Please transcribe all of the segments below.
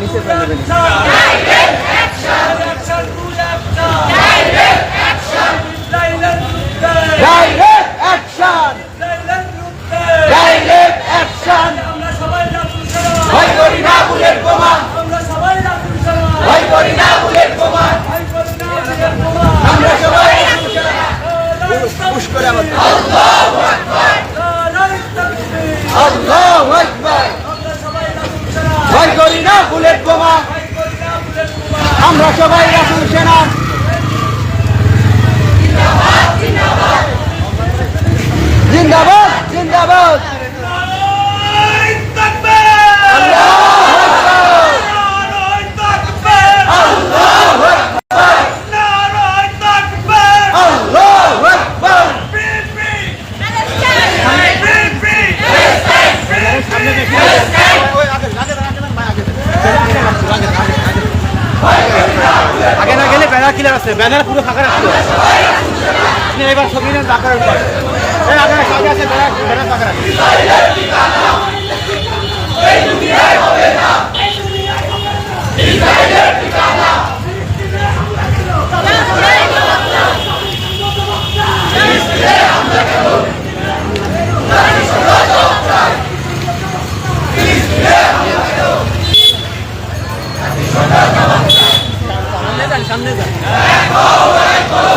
নিচে সবাই রাসূল সেনা। জিন্দাবাদ জিন্দাবাদ। কিলার আছে, ব্যানার পুরো ফাঁকা হবে। আপনি এবার ছবি নেন ফাঁকা এই আগে আগে আছে, ব্যানার ফাঁকা যাও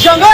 jungle.